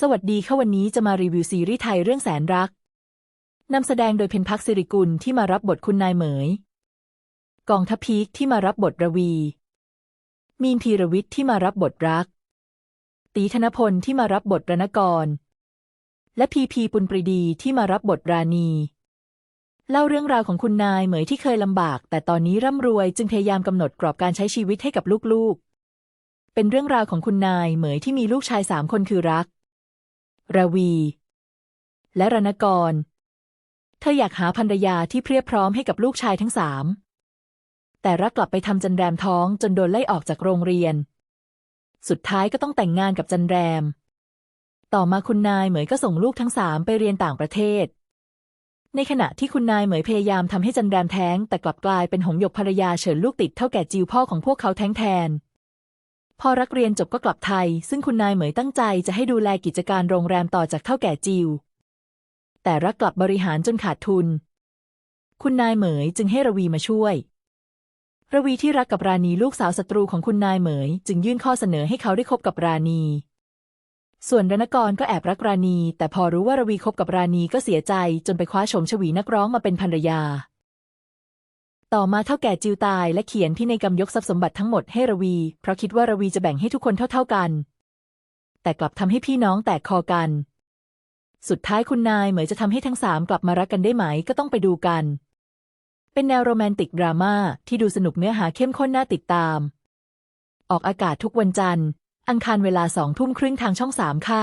สวัสดีค่ะวันนี้จะมารีวิวซีรีส์ไทยเรื่องแสนรัก นำแสดงโดยเพนพักสิริกุลที่มารับบทคุณนายเหมย กองทัพพีคที่มารับบทระวี มีนธีรวิทย์ที่มารับบทรัก ตีธนพลที่มารับบทรณกร และพีพีปุณปรีดีที่มารับบทราณี เล่าเรื่องราวของคุณนายเหมยที่เคยลำบาก แต่ตอนนี้ร่ำรวยจึงพยายามกำหนดกรอบการใช้ชีวิตให้กับลูกๆ เป็นเรื่องราวของคุณนายเหมยที่มีลูกชายสามคนคือรัก ระวี และรณกร เธออยากหาภรรยาที่เพรียบพร้อมให้กับลูกชายทั้งสาม แต่รักกลับไปทำจันแรมท้องจนโดนไล่ออกจากโรงเรียน สุดท้ายก็ต้องแต่งงานกับจันแรม ต่อมาคุณนายเหมยก็ส่งลูกทั้งสามไปเรียนต่างประเทศ ในขณะที่คุณนายเหมยพยายามทำให้จันแรมแท้ง แต่กลับกลายเป็นหงหยกภรรยาเฉินลูกติดเท่าแก่จิวพ่อของพวกเขาแท้งแทน พอรักเรียนจบก็กลับไทย ซึ่งคุณนายเหมยตั้งใจจะให้ดูแลกิจการโรงแรมต่อจากเท่าแก่จิว แต่รักกลับบริหารจนขาดทุน คุณนายเหมยจึงให้ระวีมาช่วย ระวีที่รักกับราณีลูกสาวศัตรูของคุณนายเหมย จึงยื่นข้อเสนอให้เขาได้คบกับราณี ส่วนรณกรก็แอบรักราณี แต่พอรู้ว่าระวีคบกับราณีก็เสียใจจนไปคว้าชมชวีนักร้องมาเป็นภรรยา ต่อมาเท่าแก่จิวตายและเขียนพินัยกรรมยกทรัพย์สมบัติทั้งหมดให้ระวี เพราะคิดว่าระวีจะแบ่งให้ทุกคนเท่าๆกัน แต่กลับทำให้พี่น้องแตกคอกัน สุดท้ายคุณนายเหมยจะทำให้ทั้งสามกลับมารักกันได้ไหมก็ต้องไปดูกัน เป็นแนวโรแมนติกดราม่าที่ดูสนุกเนื้อหาเข้มข้นน่าติดตาม ออกอากาศทุกวันจันทร์ อังคารเวลาสองทุ่มครึ่งทางช่องสามค่ะ